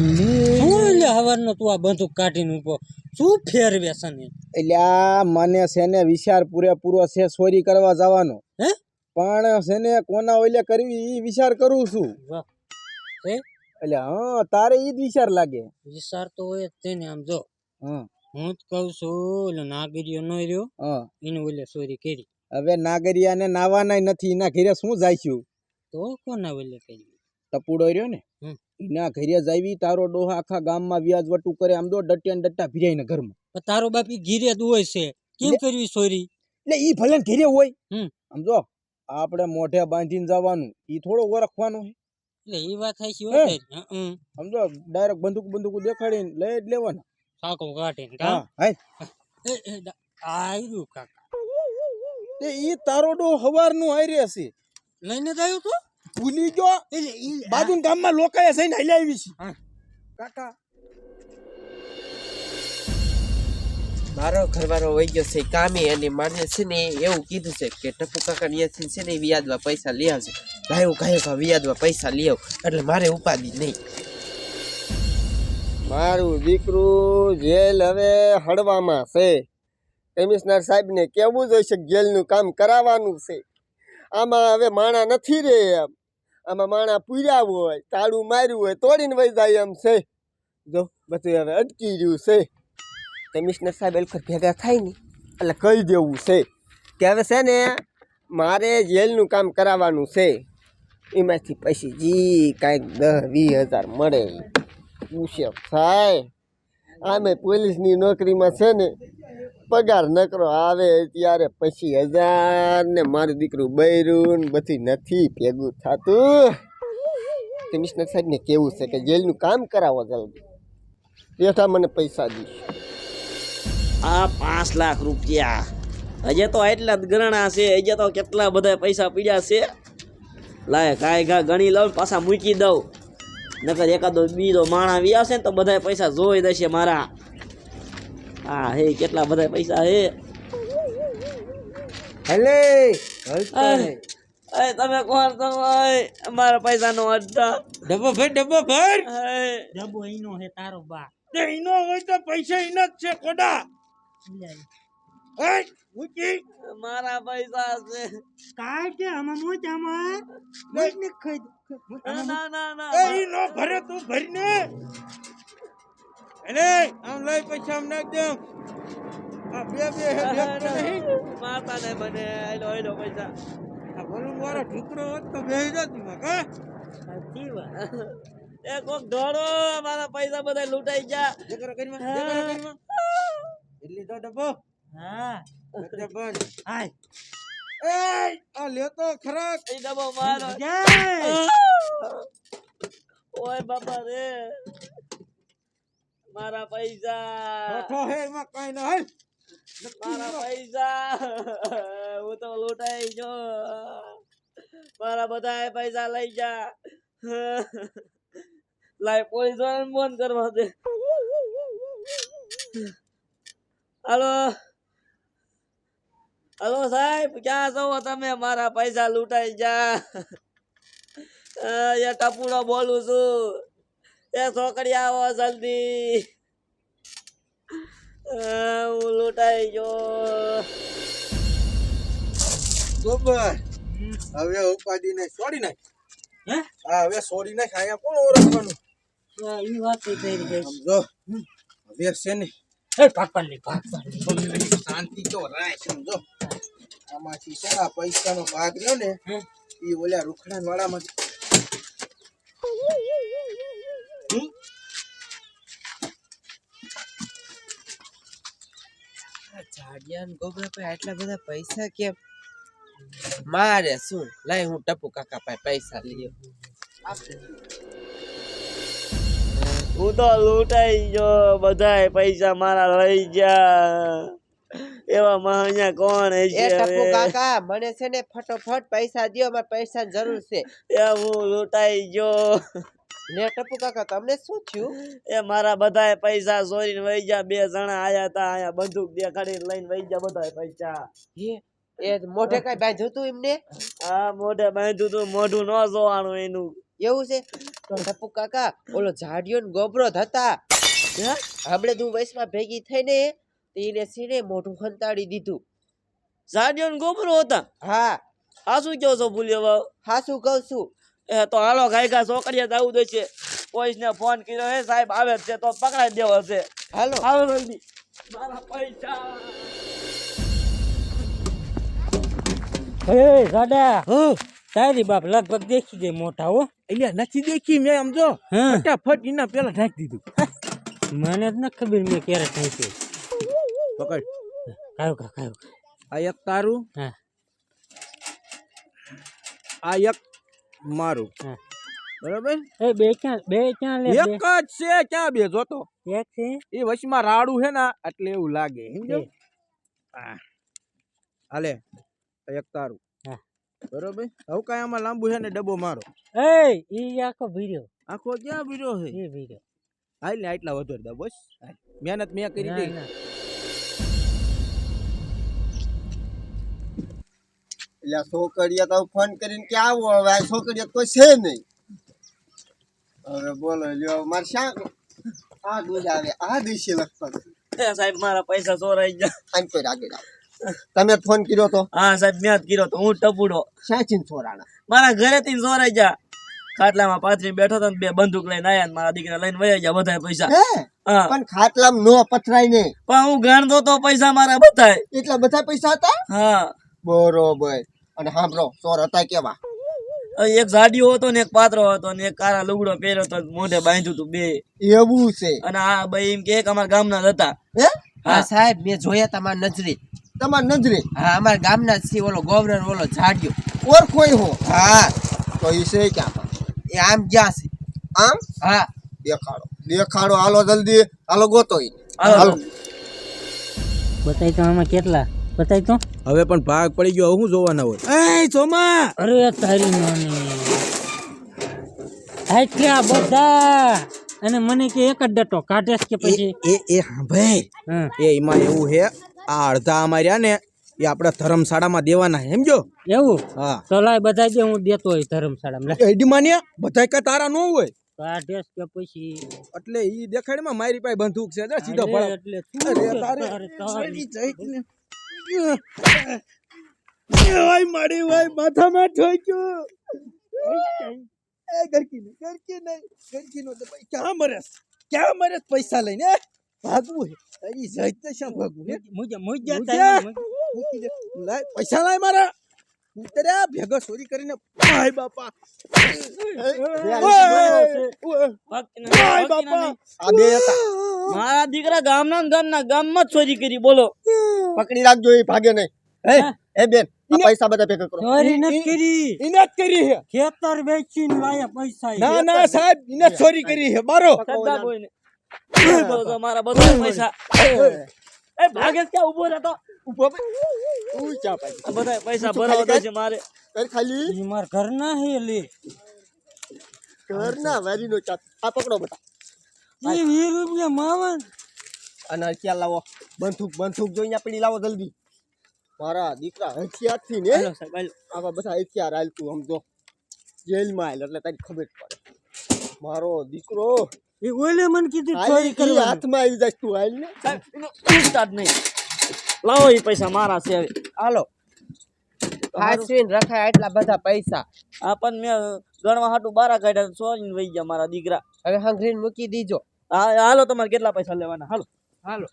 શું એટલે હવારનો તું આ બંદૂક કાઢીને ઊભો શું એટલે આ મને છે ને વિચાર પૂરેપૂરો છે ચોરી કરવા જવાનો. હે? પણ છે ને કોના ઓલે કરવી એ વિચાર કરું છું. હે? એટલે હા તારે ઈ જ વિચાર લાગે. વિચાર તો હોય જ તેને આમ જો. હા હું જ કહું છું ઓલો નાગરિયો નો રહ્યો હા. એને ઓલે ચોરી કરી. હવે નાગરિયાને નાવાનાય નથી એના ઘરે શું જાય તો કોના ઓલે કરી? ટપુડો રહ્યો ને? હમ. એના ઘરે જાવી તારો ડોહા આખા ગામમાં વ્યાજ વટું કરે આમ દો ડટ્યા ને ડટ્ટા ભીરાઈને ઘરમાં. તારો બાપી ઘીરે જ હોય છે. કેમ કરવી સોરી? એટલે ઈ ભલે ઘીરે હોય. આમ જો આપણે મોઢે બાંધીને જવાનું ઈ થોડો ઓળખવાનું હે એટલે ઈ વાત થાય છે સમજો ડાયરેક્ટ બંદૂક બંદૂક દેખાડીને લઈ જ લેવાના. સાકો કાઢીને હા એ એ આયરું કાકા. તે ઈ તારો ડો હવારનું હારે છે. લઈને જ આવ્યો તો? ભૂલી ગયો? એટલે બાજુ ગામમાં લોકોએ જઈને હલાવી છે. કાકા. મારો ઘરવાળો વહી ગયો છે કામે અને મારે છે ને એવું કીધું છે કે ટપુ કાકા ત્યાંથી છે ને વ્યાજમાં પૈસા લઈ આવશે ગાયો ગાયો વ્યાજમાં પૈસા લઈ આવ. એટલે મારે ઉપાધિ નહીં. મારું દીકરું જેલ હવે હળવામાં છે. કમિશનર સાહેબને કહેવું જોઈશે કે જેલનું કામ કરાવવાનું છે. આમાં હવે માણા નથી રે એમ. આમાં માણા પૂર્યા હોય, તાળું માર્યું હોય, તોડીને વહી જાય એમ છે. જો, બધું હવે અટકી રહ્યું છે. કમિશનર સાહેબ એ ભેગા થાય ને, એટલે કહી દેવું છે કે હવે છે ને, મારે જેલનું કામ કરાવવાનું છે. એમાંથી પછી જી કાંઈક દસ, વીસ હજાર મળે. પૂછે થાય આમે પોલીસની નોકરીમાં છે ને પગાર નકરો આવે ત્યારે પછી હજાર ને મારું દીકરું બૈરું બધું નથી ભેગું થતું. કમિશનર સાહેબને કેવું છે કે જેલનું કામ કરાવો જલ્દી. બેઠા મને પૈસા દઈશ. આ પાંચ લાખ રૂપિયા. હજે તો એટલા જ ગણા છે, હજે તો કેટલા બધા પૈસા પીડ્યા છે. લાય, કાંઈ ઘા ગણી લઉં પાછા મૂકી દઉં. નકર એકાદો બીજો માણા વી ને તો બધા પૈસા જોઈ દેશે મારા. હા હે કેટલા બધા પૈસા હે? હલે અરે તમે કોણ તમે મારા પૈસા નો અડધા. ડબ્બો ભર ડબ્બો ભર. ડબ્બો ઈનો હે તારો બા. તે ઈનો હોય તો પૈસા ઈનો જ છે કોડા મારા પૈસા છે. કાઢ દે આમાં મોજ આમાં મોજ ને ખાઈ ના ના એ ભરે તું ભરીને. એને આમ લઈ પૈસા આમ નાખ દે આ બે બે હે બે તો નહીં મારતા ને મને આયલો આયલો પૈસા આ ભલું મારો ઢીકરો હોત તો બેહી જાત ને કા સાચી વાત એ કોક ધોડો મારા પૈસા બધા લૂંટાઈ ગયા. જકરા કરીમાં એટલી તો ડબ્બો? હા. એટલે હાય. એ આ લેતો ખરા એ ડબ્બો મારો. ઓય બાપા રે. મારા પૈસા. બેઠો હે એમાં કઈ ના હાલ મારા પૈસા. હું તો લૂંટાઈ જો મારા બધા પૈસા લઈ જા લાય પોલીસ વાળાને ફોન કરવા દે. હાલો. હલો સાહેબ ક્યાં છો તમે? મારા પૈસા લૂંટાઈ જા ટપુડો બોલું છું. એ છોકરી આવો જલ્દી. હું લૂંટાઈ ગયો. ગોબર હવે ઉપાડી ને છોડી નાખ. હે? હા હવે છોડી નાખ અહીંયા કોણ ઓળખવાનું? એ વાત કરી ગઈ. સમજો. હવે છે ને. શાંતિ તો રાય સમજો. આમાંથી આ પૈસાનો ભાગ લ્યો ને. એ ઓલા રૂખડા વાળામાં આ ગોબરા પાસે આટલા બધા પૈસા કેમ? મારે શું? લાય હું ટપુ કાકા પાસે પૈસા લઈ હું તો લૂંટાઈ ગયો. બધા પૈસા મારા લઈ ગયા. એવા મહાણિયા કોણ ટપુ કાકા મને છે ને ફટોફટ પૈસા દ્યો મારે પૈસા જરૂર છે. એ હું લૂંટાઈ ગયો. ને ટપુ કાકા તમને શું થયું? એ મારા બધાય પૈસા ચોરીને વહી ગયા બે જણા આયા તા આયા બંદૂક દેખાડીને લઈને વહી ગયા બધાય પૈસા. એ મોઢે કઈ બાંધ્યું હતું એમને? હા મોઢે બાંધ્યું હતું મોઢું ન જોવાનું એનું. એવું છે? તો ટપુ કાકા ઓલો ઝાડિયો ને ગોબરો થતા હતા. આપણે તું વયસમાં ભેગી થઈને એને સીને મોઢું ખંતાડી દીધું. ઝાડિયો ને ગોબરો હતા. હા. આ શું કહો છો ભૂલ્યો હા શું કહું છું? તો હાલો ગાયકા છોકરીયા જવું દે છે પોલીસને ફોન કર્યો હે સાહેબ આવે છે તો પકડાઈ દેવો છે. હાલો. આવો જલ્દી. મારા પૈસા. હે સાડા તારી બાપ લગભગ દેખી દે મોટા હો. અહીંયા નથી દેખી મેં આમ જો. ફટાફટ એના પેલા ઢાંકી દીધું. મને જ ન ખબર મેં ક્યારે ટાંક્યું પકડ. કાયો કા કાયો આ એક તારું. હા. આ એક મારું. બરાબર? એ બે ક્યાં બે ક્યાં લે એક જ છે ક્યાં બે જોતો? એક છે? એ વચમાં રાડું છે ને એટલે એવું લાગે સમજો? હા. હાલે એક તારું. હા. બરોબર? હવે કાંઈ આમાં લાંબુ છે ને ડબ્બો મારો. એ ઈ આખો ભીર્યો આખો ક્યાં બીરો છે? એ ભીર્યો હાલ ને આટલા વધારે દો બસ. મહેનત મેં કરી દઈ એટલે છોકરીએ તો ફોન કરીને કે આવો હવે આ છોકરીએ કોઈ છે નહીં. હવે બોલો લ્યો મારે શા આ દૂધ આવે આ દિવસે લગભગ. સાહેબ મારા પૈસા ચોરાઈ ગયા. આમ કોઈ આગળ તમે ફોન કર્યો તો? હા સાહેબ મેં જ કર્યો તો હું ટપુડો. સાચીન ચોરાણા? મારા ઘરેથી થી ચોરાઈ ગયા. ખાટલામાં પાથરી બેઠો તો બે બંદૂક લઈને આયા ને મારા દીકરા લઈને વયા ગયા બધા પૈસા. પણ ખાટલામાં નો પથરાય ને. પણ હું ગણતો તો પૈસા મારા બધા એટલા બધા પૈસા હતા? હા. બરોબર. અને સાંભળો ચોર હતા કેવા? એક જાડિયો હતો ને એક પાત્રો હતો ને એક કાળા લુગડો પહેર્યો તો મોઢે બાંધ્યું હતું બે. એવું છે. અને આ ભાઈ એમ કે એક અમારા ગામના જ હતા. હે? હા. સાહેબ મેં જોયા તમારા નજરે. તમારી નજરે? હા અમારા ગામના જ છે ઓલો ગવર્નર ઓલો ઝાડિયો કોઈ હો? હા. તો એ છે ક્યાં એ આમ ક્યાં છે. આમ? હા. દેખાડો. દેખાડો. હાલો જલ્દી. હાલો ગોતો. હાલો. બતાવી તો આમાં કેટલા? બતાય તો. હવે પણ ભાગ પડી ગયો હું જોવાના હોય. એ ચોમા અરે તારી નાની. આટલા બધા? અને મને કે એક જ ડટો કાઢેસ કે પછી? એ એ ભાઈ એ એમાં એવું છે આ અડધા અમાર્યા ને એ આપણા ધર્મશાળામાં દેવાના સમજો? એવું? હા. તો લાય બધા જે હું દેતો હોય ધર્મશાળામાં. લે. એડી માન્યા બધા કા તારા ન હોય? કાઢેસ કે પછી? એટલે ઈ દેખાડમાં મારી પાસે બંદૂક છે જા સીધો ફળો એટલે અરે તારે તારે તારી? ઓય મારી ઓય માથામાં ઠોક્યો. એ ગરકી નહીં ગરકી નહીં ગરકી નો ભાઈ ક્યાં મરેસ ક્યાં મરેસ પૈસા લઈને? ભાગવું હે. અરે જઈ તો શા ભાગવું હે? મુજે મુજે. લાય પૈસા લાય મારા. ઉતર્યા ભેગા ચોરી કરીને. ભાઈ બાપા. મારા દીકરા ગામના ને ગામના ગામમાં ચોરી કરી બોલો. પકડી રાખજો એ ભાગે નહીં. એ બેન પૈસા બધા ભેગા કરો. ચોરી નથી. કરી. ઇનત કરી હે ખેતર વેચીને લાયા પૈસા ના ના સાહેબ ઇનત ચોરી કરી હે મારો. મારા બધા પૈસા. એ ભાગે કે ઊભો રહેતો? ઊભો ઉચા આ બધા પૈસા ભરાવા ખાલી છે મારે. ખાલી? ઈ ઘર ના હે લે. કર વેરીનો વારીનો આ પકડો બધા. એ વીર રૂપિયા માવન. અને હથિયાર લાવો? બંદૂક બંદૂક જોઈને આપણી લાવો જલ્દી. મારા દીકરા હથિયારથી ને આવા બધા હથિયાર હાલ તું સમજો જેલમાં હાલ એટલે તારી ખબર પડે. મારો દીકરો એ ઓલે મન કીધું ચોરી કરી હાથમાં આવી જાય તું હાલ ને. પૂછતા નહીં. લાવો એ પૈસા મારા છે હાલો. હાચવીને રખાય એટલા બધા પૈસા. આ પણ મેં ગણવા હાટું બારા કાઢ્યા ચોરીને વહી ગયા મારા દીકરા. હવે હંગરીને મૂકી દીજો. હા હાલો તમારે કેટલા પૈસા લેવાના? હાલો. હાલો.